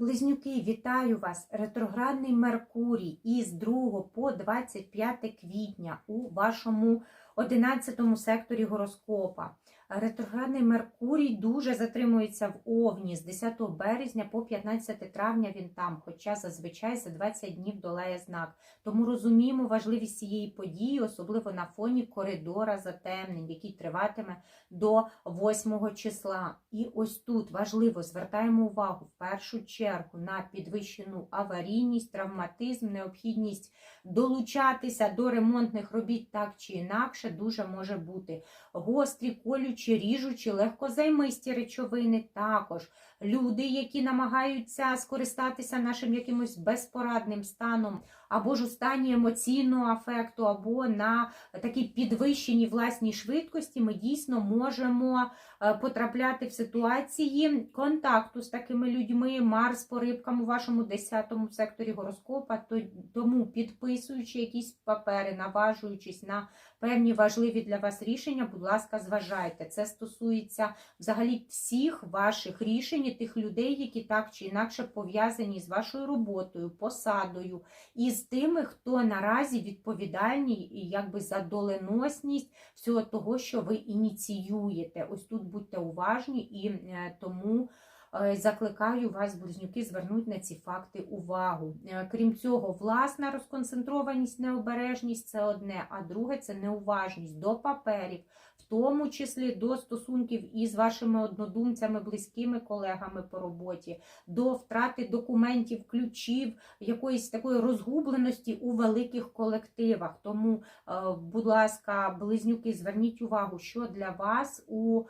Близнюки, вітаю вас! Ретроградний Меркурій із 2 по 25 квітня у вашому 11 секторі гороскопа. Ретроградний Меркурій дуже затримується в Овні з 10 березня по 15 травня він там, хоча зазвичай за 20 днів долає знак. Тому розуміємо важливість цієї події, особливо на фоні коридора затемнень, який триватиме до 8 числа. І ось тут важливо звертаємо увагу в першу чергу на підвищену аварійність, травматизм, необхідність долучатися до ремонтних робіт так чи інакше дуже може бути. Гострі, колючі, ріжучі, легкозаймисті речовини також. Люди, які намагаються скористатися нашим якимось безпорадним станом, або ж у стані емоційного афекту, або на такій підвищеній власній швидкості, ми дійсно можемо е, потрапляти в ситуації контакту з такими людьми, Марс по рибкам у вашому 10 секторі гороскопа, то- тому підписуючи якісь папери, наважуючись на певні важливі для вас рішення, будь ласка, зважайте. Це стосується взагалі всіх ваших рішень, і тих людей, які так чи інакше пов'язані з вашою роботою, посадою, і з тими, хто наразі відповідальні і якби за доленосність всього того, що ви ініціюєте. Ось тут будьте уважні і е, тому. Е, Закликаю вас, близнюки, звернути на ці факти увагу. Е, Крім цього, власна розконцентрованість, необережність це одне, а друге це неуважність до паперів, в тому числі до стосунків із вашими однодумцями, близькими колегами по роботі, до втрати документів, ключів, якоїсь такої розгубленості у великих колективах. Тому, е, будь ласка, близнюки, зверніть увагу, що для вас у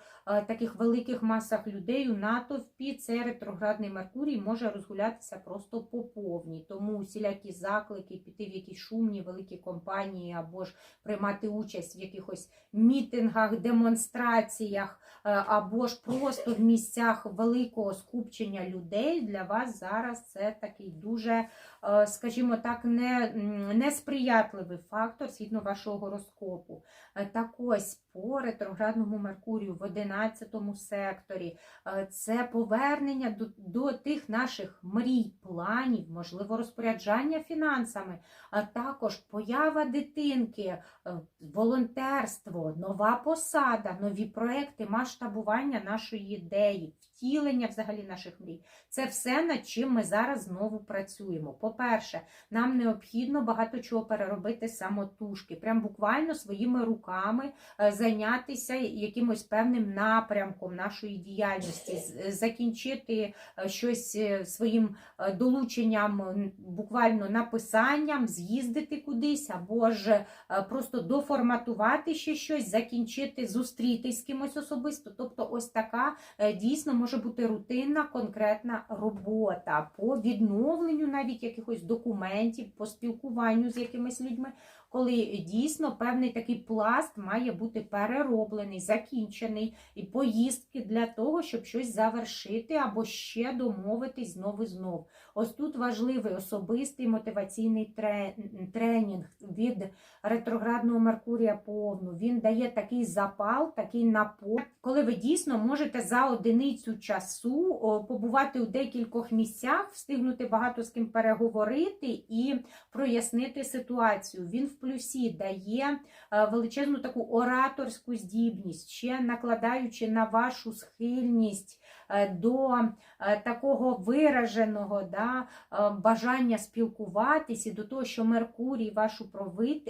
таких великих масах людей у натовпі це ретроградний Меркурій може розгулятися просто по повній. Тому усілякі заклики піти в якісь шумні великі компанії або ж приймати участь в якихось мітингах, демонстраціях, е, або ж просто в місцях великого скупчення людей для вас зараз це такий дуже, е, скажімо так, не, несприятливий фактор згідно вашого гороскопу. Е, Так ось по ретроградному Меркурію в 11 секторі е, це повернення до, до тих наших мрій, планів, можливо, розпоряджання фінансами, а також поява дитинки, е, волонтерство, нова посада, нові проекти, масштабування нашої ідеї, втілення взагалі наших мрій. Це все, над чим ми зараз знову працюємо. По-перше, нам необхідно багато чого переробити самотужки, прям буквально своїми руками е, зайнятися якимось певним напрямком нашої діяльності, закінчити е, щось е, своїм е, долученням, буквально написанням, з'їздити кудись, або ж просто доформатувати ще щось, закінчити, зустрітись з кимось особисто. Тобто, ось така дійсно може бути рутинна, конкретна робота по відновленню навіть якихось документів, по спілкуванню з якимись людьми, коли дійсно певний такий пласт має бути перероблений, закінчений, і поїздки для того, щоб щось завершити або ще домовитись знову і знов. Ось тут важливий особистий мотиваційний тренінг від ретроградного Меркурія повну. Він дає такий запал, такий напор, коли ви дійсно можете за одиницю часу побувати у декількох місцях, встигнути багато з ким переговорити і прояснити ситуацію. Він в плюсі дає е, величезну таку ораторську здібність, ще накладаючи на вашу схильність до е, такого вираженого да, е, бажання спілкуватись і до того, що Меркурій, ваш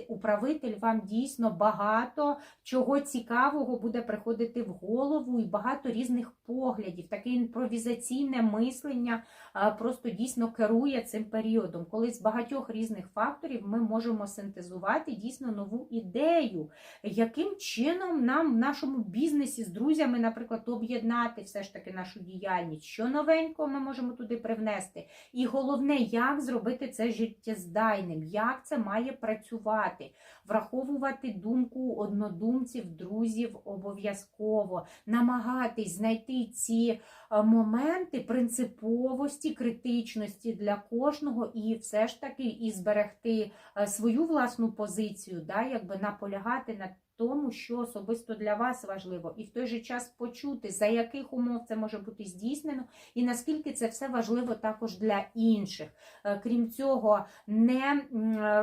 управитель вам дійсно багато чого цікавого буде приходити в голову і багато різних поглядів. Таке імпровізаційне мислення е, просто дійсно керує цим періодом, коли з багатьох різних факторів ми можемо синтезувати дійсно нову ідею, яким чином нам в нашому бізнесі з друзями, наприклад, об'єднати все ж таки нашу діяльність, що новенького ми можемо туди привнести. І головне, як зробити це життєздайним, як це має працювати, враховувати думку однодумців, друзів обов'язково, намагатись знайти ці е, моменти принциповості, критичності для кожного, і все ж таки і зберегти е, свою власну позицію, да, якби наполягати на тому, що особисто для вас важливо, і в той же час почути, за яких умов це може бути здійснено, і наскільки це все важливо також для інших. Е, Крім цього, не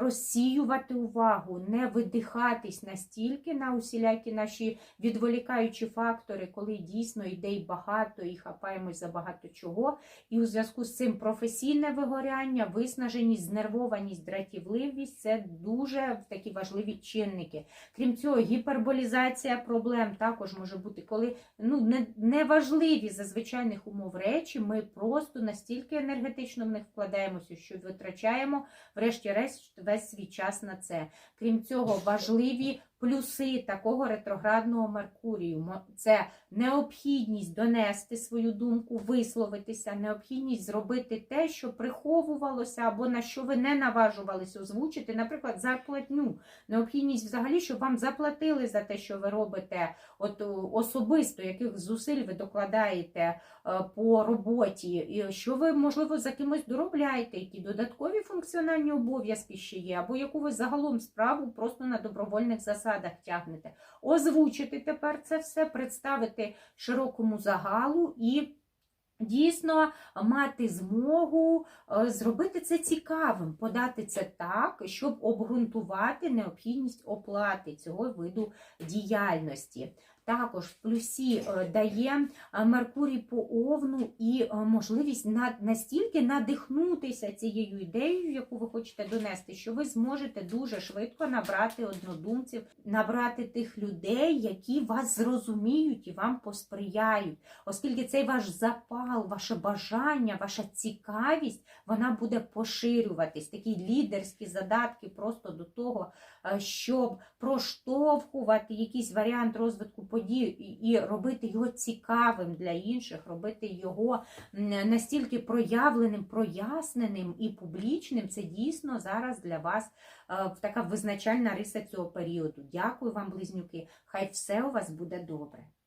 розсіювати увагу, не видихатись настільки на усілякі наші відволікаючі фактори, коли дійсно ідей багато і хапаємось за багато чого. І у зв'язку з цим професійне вигоряння, виснаженість, знервованість, дратівливість це дуже такі важливі чинники. Крім цього, гіперболізація проблем також може бути, коли ну, не, неважливі за звичайних умов речі, ми просто настільки енергетично в них вкладаємося, що витрачаємо, врешті-решт, весь свій час на це. Крім цього, важливі плюси такого ретроградного Меркурію. Це необхідність донести свою думку, висловитися, необхідність зробити те, що приховувалося, або на що ви не наважувалися озвучити, наприклад, зарплатню. Необхідність взагалі, щоб вам заплатили за те, що ви робите, от особисто, яких зусиль ви докладаєте е, по роботі, і що ви, можливо, за кимось доробляєте, які додаткові функціональні обов'язки ще є, або яку ви загалом справу просто на добровольних засадах тягнете. Озвучити тепер це все, представити широкому загалу і. Дійсно мати змогу е, зробити це цікавим, подати це так, щоб обґрунтувати необхідність оплати цього виду діяльності. Також в плюсі е, дає е, Меркурій по овну і е, можливість на- настільки надихнутися цією ідеєю, яку ви хочете донести, що ви зможете дуже швидко набрати однодумців, набрати тих людей, які вас зрозуміють і вам посприяють, оскільки цей ваш запал, ваше бажання, ваша цікавість, вона буде поширюватись. Такі лідерські задатки просто до того, щоб проштовхувати якийсь варіант розвитку подій і- і робити його цікавим для інших, робити його настільки проявленим, проясненим і публічним. Це дійсно зараз для вас е, така визначальна риса цього періоду. Дякую вам, близнюки. Хай все у вас буде добре.